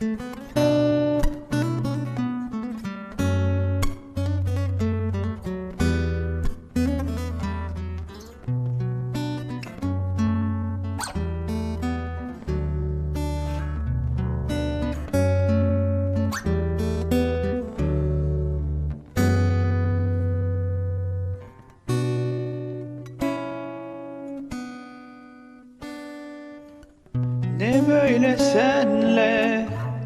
Ne böyle senle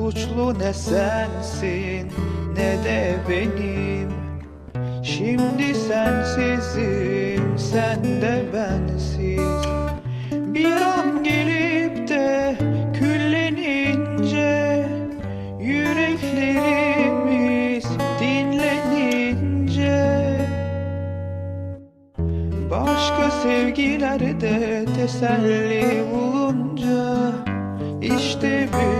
Suçlu ne sensin ne de benim. Şimdi sensizim sen de bensiz. Bir an gelip de küllenince Yüreklerimiz dinlenince. Başka sevgilerde teselli bulunca işte gün